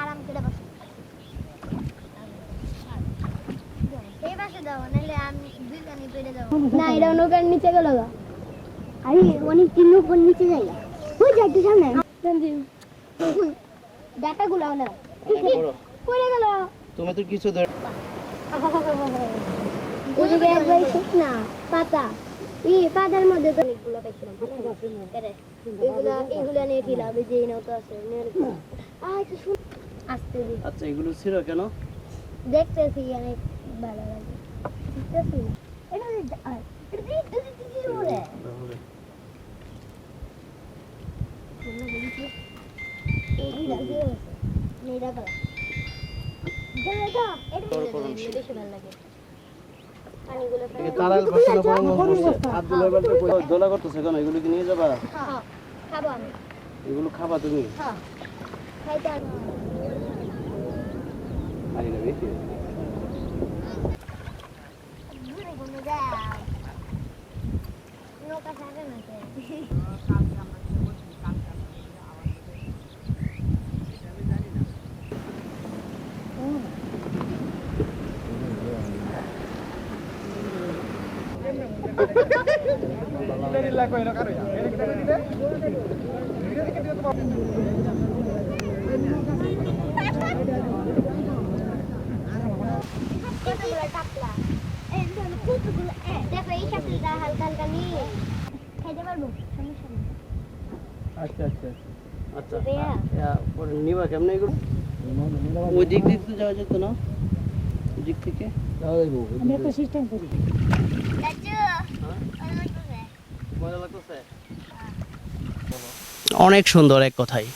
আরাম করে বসে। এই পাশে দাও নাহলে আমি দুইজনই পেরে যাব। না এটা নৌকার নিচে গেল গা। আরে অনেক তিন নৌকার নিচে যাই ওই যা একটু সামনে? ডাটা গুলাও না পড়ে গেল। তুমি তো কিছু ধরে ওদিকে একবার না পাতা। এই মধ্যে অনেকগুলো পাইছিলাম এগুলা এগুলা নিয়ে খিলাম যে নৌকা আছে আসতে আচ্ছা এগুলো ছিল কেন? দেখতেছি অনেক ভালো লাগে। দেখতেছি। এটা দোলা করতেছে কেন? এগুলো কি নিয়ে যাবা? হ্যাঁ খাব আমি। এগুলো খাবা তুমি? হ্যাঁ। খাইতে আচ্ছা আচ্ছা। আচ্ছা নিবা কেমনে এগুলো? ওই দিক দিয়ে তো যাওয়া যেত না। দিক থেকে। চাচু অনেক করে মজা লাগতেছে অনেক সুন্দর এক কথাই।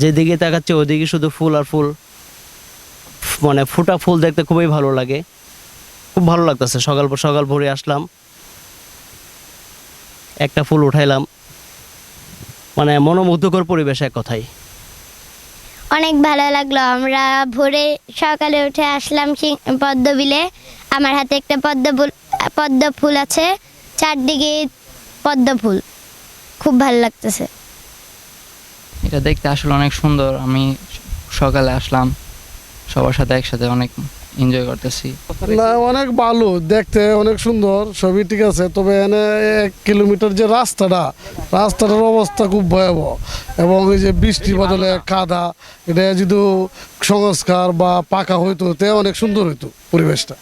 যেদিকে তাকাচ্ছে ওদিকে শুধু ফুল আর ফুল মানে ফুটা ফুল দেখতে খুবই ভালো লাগে। খুব ভালো লাগতেছে। সকাল সকাল ভোরে আসলাম, একটা ফুল উঠাইলাম। মানে মনোমুগ্ধকর পরিবেশ এক কথাই। অনেক ভালো লাগল। আমরা ভোরে সকালে উঠে আসলাম পদ্ম বিলে আমার হাতে একটা পদ্ম ফুল পদ্ম ফুল আছে। চারদিকে পদ্ম ফুল খুব ভালো লাগতেছে। এটা দেখতে আসলে অনেক সুন্দর। আমি সকালে আসলাম সবার সাথে একসাথে অনেক এনজয় করতেছি। না অনেক ভালো দেখতে অনেক সুন্দর সবই ঠিক আছে তবে এনে এক কিলোমিটার যে রাস্তাটা রাস্তাটার অবস্থা খুব ভয়াবহ। এবং এই যে বৃষ্টির বদলে কাদা এটা যদি সংস্কার বা পাকা হইতো তে অনেক সুন্দর হইতো পরিবেশটা।